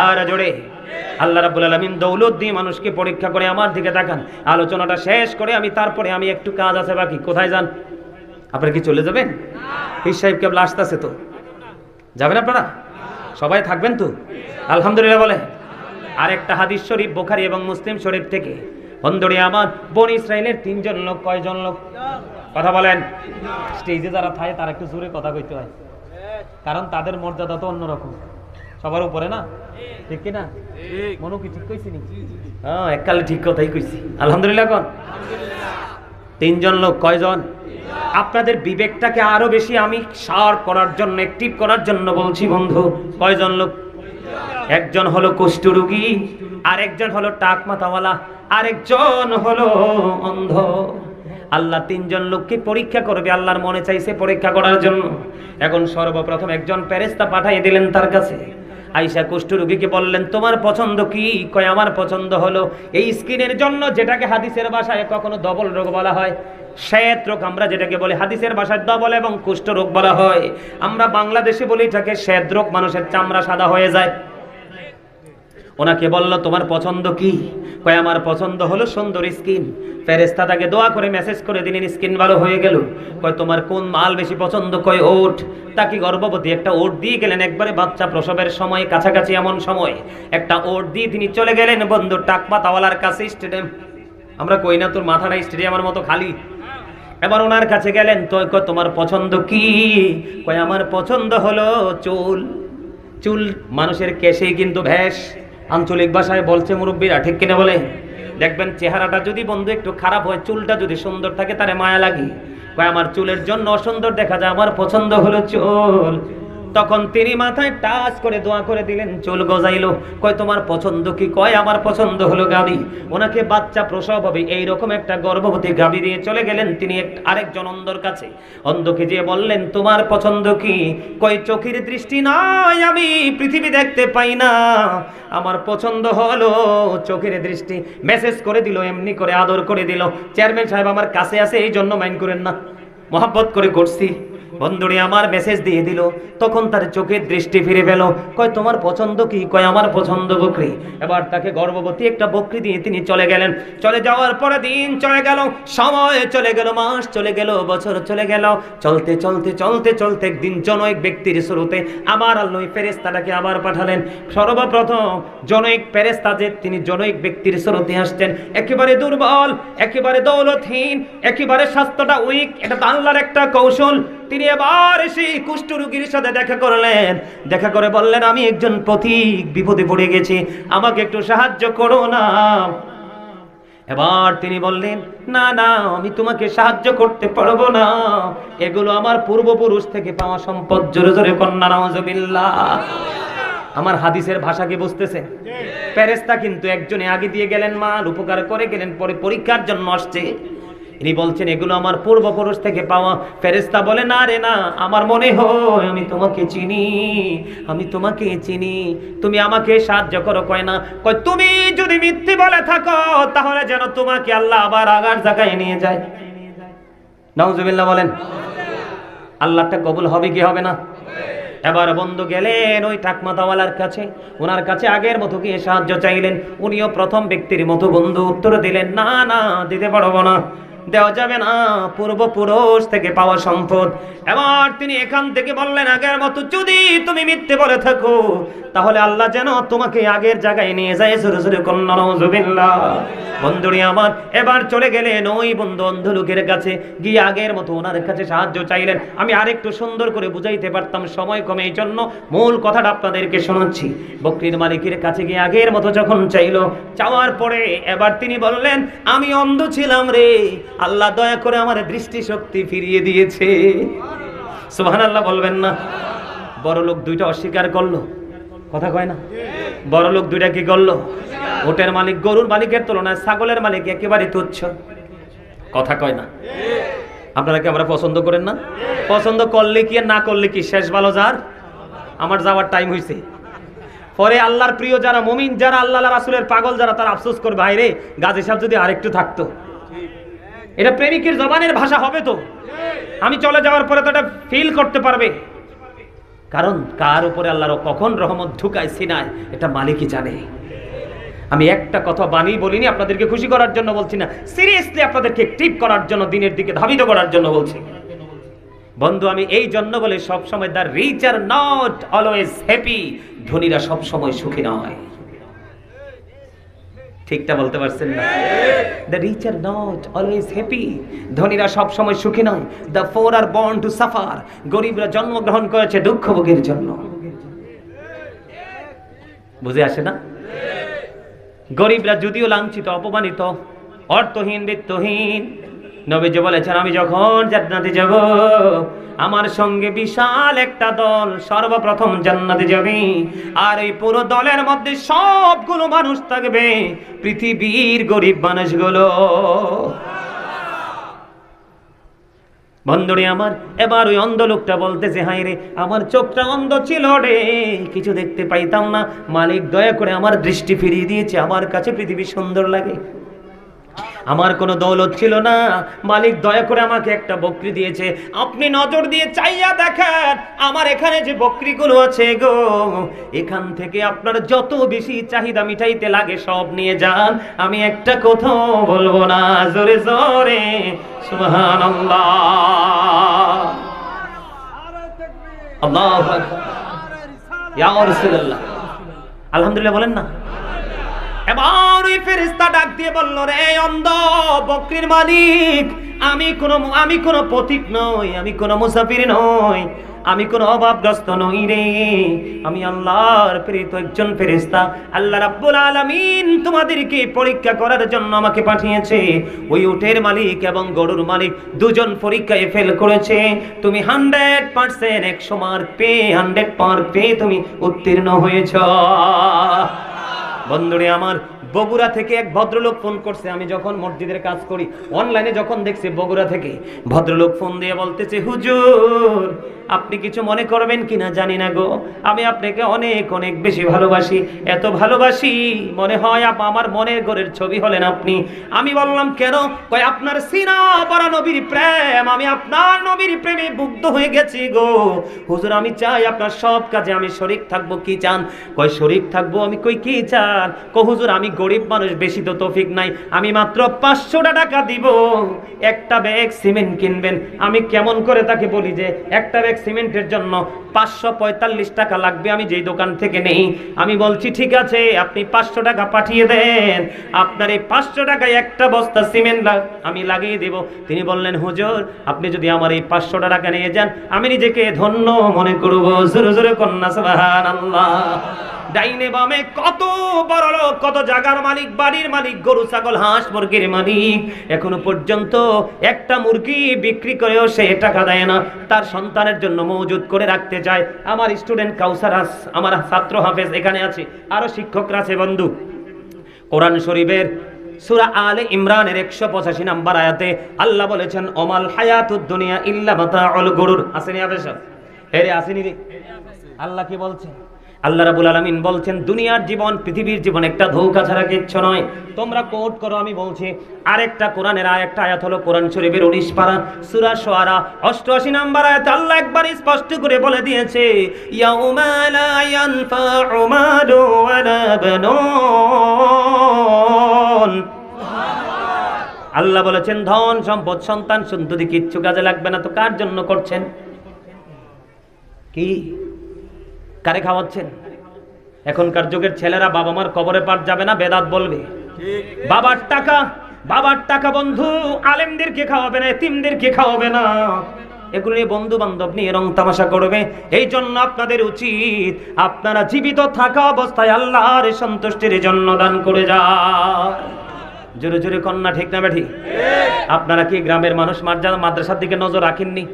আর জোরে। আল্লাহ রাব্বুল আলামিন দৌলত দিয়ে মানুষকে পরীক্ষা করে আমার দিকে তাকান। আলোচনাটা শেষ করে আমি তারপরে আমি একটু কাজ আছে বাকি। কোথায় যান? আপনারা কি চলে যাবেন? পীর সাহেব কেবল আসতেছে তো। যাবেন আপনারা? সবাই থাকবেন তো? আলহামদুলিল্লাহ বলে। আরেকটা হাদিস শরীফ, বোখারি এবং মুসলিম শরীফ থেকে। বন্ধুরে আমার বন ইসরায়েলের তিনজন লোক, কয়জন লোক? কথা বলেন। স্টেজে যারা থাকে, তারা একটু জোরে কথা কইতে হয়। কারণ তাদের মর্যাদা তো অন্যরকম। সবার উপরে না? ঠিক কি না? মনু কি ঠিক কইছি নি হ্যাঁ এককালে ঠিক কথাই কইছি। আলহামদুলিল্লাহ কোন? তিনজন লোক কয়জন? আপনাদের বিবেকটাকে আরও বেশি আমি সার করার জন্য অ্যাক্টিভ করার জন্য বলছি বন্ধু। কয়জন লোক? একজন হলো কুষ্ঠরোগী আরেকজন হলো টাক মাথাওয়ালা আরেকজন হলো অন্ধ। আল্লাহ তিনজন লোককে পরীক্ষা করবে আল্লাহর মনে চাইছে পরীক্ষা করার জন্য। এখন সর্বপ্রথম একজন প্যারেস্তা পাঠিয়ে দিলেন তার কাছে। আইসা কুষ্ঠরোগীকে বললেন, তোমার পছন্দ কি? কয়, আমার পছন্দ হলো এই স্কিনের জন্য যেটাকে হাদিসের ভাষায় কখনো ডবল রোগ বলা হয়। শ্বেত রোগ আমরা যেটাকে বলি, হাদিসের ভাষায় দবল এবং কুষ্ঠ রোগ বলা হয়। আমরা বাংলাদেশে বলি এটাকে শ্বেত রোগ, মানুষের চামড়া সাদা হয়ে যায়। ওনাকে বলল, তোমার পছন্দ কি? কয়, আমার পছন্দ হলো সুন্দর স্কিন। ফেরেস্তা তাকে দোয়া করে মেসেজ করে দিলেন, স্কিন ভালো হয়ে গেল। কয়, তোমার কোন মাল বেশি পছন্দ? কয়, ওট। তাকে গর্ভবতী একটা ওট দিয়ে গেলেন, একবারে বাচ্চা প্রসবের সময়, কাছাকাছি এমন সময়। একটা ওট দিয়ে তিনি চলে গেলেন, বন্ধু টাকমা তাওয়ালার কাছে স্টেডিয়াম। আমরা কই না, তোর মাথাটা স্টেডিয়ামের মতো খালি? এবার ওনার কাছে গেলেন তো তোমার পছন্দ কি? কয়, আমার পছন্দ হলো চুল। চুল মানুষের কেশেই কিন্তু ভ্যাস আঞ্চলিক ভাষায় বলছে মুরব্বীরা, ঠিক কিনা বলে? দেখবেন চেহারাটা যদি বন্ধু একটু খারাপ হয়, চুলটা যদি সুন্দর থাকে, তারে মায়া লাগে। আমার চুলের জন্য অসুন্দর দেখা যায়, আমার পছন্দ হলো চুল। তখন তিনি মাথায় টাচ করে দোয়া করে দিলেন, চুল গজাইলো কয়, তোমার পছন্দ কি? কয়, আমার পছন্দ হলো গাবি। ওনাকে বাচ্চা প্রসব হবে, এইরকম একটা গর্ভবতী গাবি দিয়ে চলে গেলেন তিনি আরেকজন অন্ধর কাছে। অন্ধকে যে বললেন, তোমার পছন্দ কি? কয়, চোখের দৃষ্টি নয় আমি পৃথিবী দেখতে পাই না। আমার পছন্দ হলো চোখের দৃষ্টি। মেসেজ করে দিল, এমনি করে আদর করে দিল। চেয়ারম্যান সাহেব, আমার কাছে আছে এই জন্য মাইন্ড করেন না। মহাব্বত করে করছি। বন্ধুরে, আমার মেসেজ দিয়ে দিল। তখন তার চোখের দৃষ্টি ফিরে পেল। কয়, তোমার পছন্দ কি? কয়, আমার পছন্দ বকরি। এবার তাকে গর্ভবতী একটা বকরি দিয়ে তিনি চলে গেলেন। চলে যাওয়ার পরে দিন চলে গেল, সময় চলে গেল, মাস চলে গেল, বছর চলে গেল। চলতে চলতে চলতে চলতে একদিন জনৈক ব্যক্তির শুরুতে আমার আল্লাহ ফেরেস্তাটাকে আবার পাঠালেন। সর্বপ্রথম জনৈক ফেরেস্তা যে, তিনি জনৈক ব্যক্তির শুরুতে আসছেন। একেবারে দুর্বল, একেবারে দৌলতহীন, একেবারে স্বাস্থ্যটা উইক এটা তো আল্লাহর একটা কৌশল। তিনি এবার সেই কুষ্ঠরোগীর সাথে দেখা করলেন। দেখা করে বললেন, আমি একজন পথিক, বিপদে পড়ে গেছি, আমাকে একটু সাহায্য করো না। এবার তিনি বললেন, না না, আমি তোমাকে সাহায্য করতে পারব না। এগুলো আমার পূর্বপুরুষ থেকে পাওয়া সম্পদ। জোরে জোরে কন্যা নওয়াজবিল্লাহ আমার হাদিসের ভাষা কি বুঝতেছে? প্যারেস্তা কিন্তু একজনে আগে দিয়ে গেলেন মাল, উপকার করে গেলেন, পরে পরীক্ষার জন্য আসছে। ইনি বলছেন, এগুলো আমার পূর্বপুরুষ থেকে পাওয়া ফেরেস্তা বলে, না রে, না, আমার মনে হয় আমি তোমাকে চিনি, আমি তোমাকে চিনি, তুমি আমাকে সাহায্য করো। কয় না, কয়, তুমি যদি মিথ্যে বলে থাকো, তাহলে যেন তোমাকে আল্লাহ আবার আগার জায়গায় নিয়ে যায়। নাউজুবিল্লাহ বলেন, আল্লাহটা কবুল হবে কি হবে না? এবার বন্ধু গেলেন ওই টাকমাতাওয়ালার কাছে ওনার কাছে আগের মতো গিয়ে সাহায্য চাইলেন। উনিও প্রথম ব্যক্তির মতো বন্ধু উত্তর দিলেন, না না, দিতে পারব না। দেওয়া যাবে না। পূর্বপুরুষ থেকে পাওয়া সম্পদ। এবার তিনি এখান থেকে বললেন, আগের মতো যদি তুমি মিথ্যে বলে থাকো তাহলে আল্লাহ যেন তোমাকে আগের জায়গায় নিয়ে যায়। সুরে সুরে কন্যা নজুবিল্লাহ বন্ধুরি আমার, এবার চলে গেলেন ওই বন্ধু অন্ধ লোকের কাছে। গিয়ে আগের মতো ওনার কাছে সাহায্য চাইলেন। আমি আরেকটু সুন্দর করে বুঝাইতে পারতাম সময় কমে, এই জন্য মূল কথাটা আপনাদেরকে শোনাচ্ছি। বকরির মালিকের কাছে গিয়ে আগের মতো যখন চাইলো, চাওয়ার পরে এবার তিনি বললেন, আমি অন্ধ ছিলাম রে। আল্লাহ দয়া করে আমার দৃষ্টিশক্তি ফিরিয়ে দিয়েছে। সুবহান আল্লাহ বলবেন না। বড় লোক দুইটা অস্বীকার করল। কথা কয় না? বড় লোক দুইটা কি করল? ওটের মালিক, গরুর মালিকের তুলনায় ছাগলের মালিক একেবারে তুচ্ছ। কথা কয় না? আপনারা কি আমরা পছন্দ করেন না? পছন্দ করলে কি না করলে কি? শেষ ভালো যার? আমার যাওয়ার টাইম হয়েছে পরে আল্লাহর প্রিয় যারা মমিন, যারা আল্লাহ রাসুলের পাগল, যারা তারা আফসোস করবে হায় রে গাজী সাহেব যদি আরেকটু থাকতো। এটা প্রেমিকের জবানের ভাষা হবে তো? আমি চলে যাওয়ার পরে তো এটা ফিল করতে পারবে। কারণ কার উপরে আল্লাহর কখন রহমত ঢুকায় সিনায়, এটা মালিকই জানে। আমি একটা কথা বানিয়ে বলিনি, আপনাদেরকে খুশি করার জন্য বলছি না। সিরিয়াসলি আপনাদেরকে টিপ করার জন্য, দিনের দিকে ধাবিত করার জন্য বলছি। বন্ধু, আমি এই জন্য বলে সবসময় the rich are not always happy ধনীরা সবসময় সুখী নয়। ঠিকটা বলতে পারছেন না। The rich are not always happy ধনীরা সব সময় সুখী নয়। The poor are born to suffer গরিবরা জন্মগ্রহণ করেছে দুঃখ ভোগের জন্য। বুঝে আসে না? গরিবরা যদিও লাঞ্ছিত, অপমানিত, অর্থহীন, বৃত্তহীন নবীজি বলেছেন, আমি যখন জান্নাতে যাব, আমার সঙ্গে বিশাল একটা দল, সর্বপ্রথম জান্নাতে যাবে। আর এই পুরো দলের মধ্যে সবগুলো মানুষ থাকবে, পৃথিবীর গরিব মানুষগুলো। বন্ধুরে আমার, এবার ওই অন্ধ লোকটা বলতেছে হাই রে, আমার চোখটা অন্ধ ছিল রে, কিছু দেখতে পাইতাম না। মালিক দয়া করে আমার দৃষ্টি ফিরিয়ে দিয়েছে, আমার কাছে পৃথিবী সুন্দর লাগে। আমার কোনো দৌলত ছিল না। মালিক দয়া করে আমাকে একটা বকরি দিয়েছে। আপনি নজর দিয়ে চাইয়া দেখেন, আমার এখানে যে বকরিগুলো আছে গো, এখান থেকে আপনার যত বেশি চাহিদা মিটাইতে লাগে সব নিয়ে যান। আমি একটা কোথাও বলব না, জোরে জোরে। আলহামদুলিল্লাহ বলেন না। এবার ওই ফেরেশতা ডাক দিয়ে বলল, রে অন্ধ, বকরির মালিক, আমি কোনো আমি কোনো পথিক নই, আমি কোনো মুসাফির নই, আমি কোনো অভাবগ্রস্ত নই রে। আমি আল্লাহর প্রেরিত একজন ফেরেশতা। আল্লাহ রাব্বুল আলামিন তোমাদেরকে পরীক্ষা করার জন্য আমাকে পাঠিয়েছে। ওই উটের মালিক এবং গরুর মালিক দুজন পরীক্ষায় ফেল করেছে। তুমি হান্ড্রেড পার্সেন্ট একশো মার্ক পেয়ে, হান্ড্রেড মার্ক পেয়ে তুমি উত্তীর্ণ হয়েছ। বন্ধুরে আমার বগুড়া থেকে এক ভদ্রলোক ফোন করছে, আমি যখন মসজিদের কাজ করি অনলাইনে যখন দেখছি বগুড়া থেকে, ভদ্রলোক ফোন দিয়ে বলতেছে, হুজুর, আপনি কিছু মনে করবেন কিনা জানি না গো। আমি আপনাকে অনেক অনেক বেশি ভালোবাসি, এত ভালোবাসি, মনে হয় আপ- আমার মনের ঘরের ছবি হলেন আপনি। আমি বললাম, কেন? কয়, আপনার সিনা বড় নবীর প্রেম, আমি আপনার নবীর প্রেমে মুগ্ধ হয়ে গেছি গো। হুজুর, আমি চাই আপনার সব কাজে আমি শরিক থাকব, কি চান? কয়, শরিক থাকব, আমি কই, কি চান? কো হুজুর, আমি গরিব মানুষ বেশি তো তৌফিক নাই। আমি মাত্র পাঁচশোটা টাকা দিব। একটা ব্যাগ সিমেন্ট কিনবেন। আমি কেমন করে তাকে বলি যে, একটা ব্যাগ সিমেন্টের জন্য পাঁচশো পঁয়তাল্লিশ টাকা লাগবে, আমি যেই দোকান থেকে নেই। আমি বলছি, ঠিক আছে, আপনি পাঁচশো টাকা পাঠিয়ে দেন। আপনার এই পাঁচশো টাকায় একটা বস্তা সিমেন্ট আমি লাগিয়ে দেব। তিনি বললেন, হুজুর, আপনি যদি আমার এই পাঁচশো টাকা নিয়ে যান, আমি নিজেকে ধন্য মনে করব। জোরে জোরে কন্যা সুবহান আল্লাহ ডাইনে বামে কত বড় লোক, কত জাগার মালিক, বাড়ির মালিক, গরু, ছাগল, হাঁস, মুরগির মালিক। এখনও পর্যন্ত একটা মুরগি বিক্রি করেও সে টাকা দেয় না। তার সন্তানের জন্য মজুদ করে রাখতে চায়। আমার স্টুডেন্ট কাউসার হাস, আমার ছাত্র হাফেজ এখানে আছে। আরও শিক্ষকরা আছে, বন্ধু। কোরআন শরীফের সুরা আলে ইমরানের একশো পঁচাশি নাম্বার আয়াতে আল্লাহ বলেছেন অমাল হায়াতুদ দুনিয়া ইল্লা মাতাউল গরুর। আসেনি আবেশ হে রে আসেনি রে? আল্লাহ কি বলছেন আল্লাহ রাবুল আলমিন বলছেন, দুনিয়ার জীবন, পৃথিবীর জীবন একটা ধোকা ছাড়া কিচ্ছু নয়। তোমরা কোট করো, আমি বলছি, আরেকটা কোরআনের আরেকটা আয়াত হলো কোরআন শরীফের উনিশ পারা, সুরা সোয়ারা, অষ্টআশি নাম্বার আয়াত। আল্লাহ একবার স্পষ্ট করে বলে দিয়েছে আল্লাহ বলেছেন, ধন, সম্পদ, সন্তান সন্ততি কিচ্ছু কাজে লাগবে না। তো কার জন্য করছেন? কি? কারে খাওয়াচ্ছেন? এখনকার যুগের ছেলেরা বাবা মার কবরে পাঠ যাবে না, বেদাত বলবে। বাবার টাকা বাবার টাকা বন্ধু, আলেমদেরকে খাওয়াবে না, এতিমদেরকে খাওয়াবে না। এগুলো নিয়ে বন্ধু বান্ধব নিয়ে রং তামাশা করবে। এই জন্য আপনাদের উচিত আপনারা জীবিত থাকা অবস্থায় আল্লাহর সন্তুষ্টির জন্য দান করে যান। জোরে জোরে কন্যা, ঠিক না ব্যাঠি আপনারা কি গ্রামের মানুষ মাদ্রাসার দিকে নজর রাখেননি?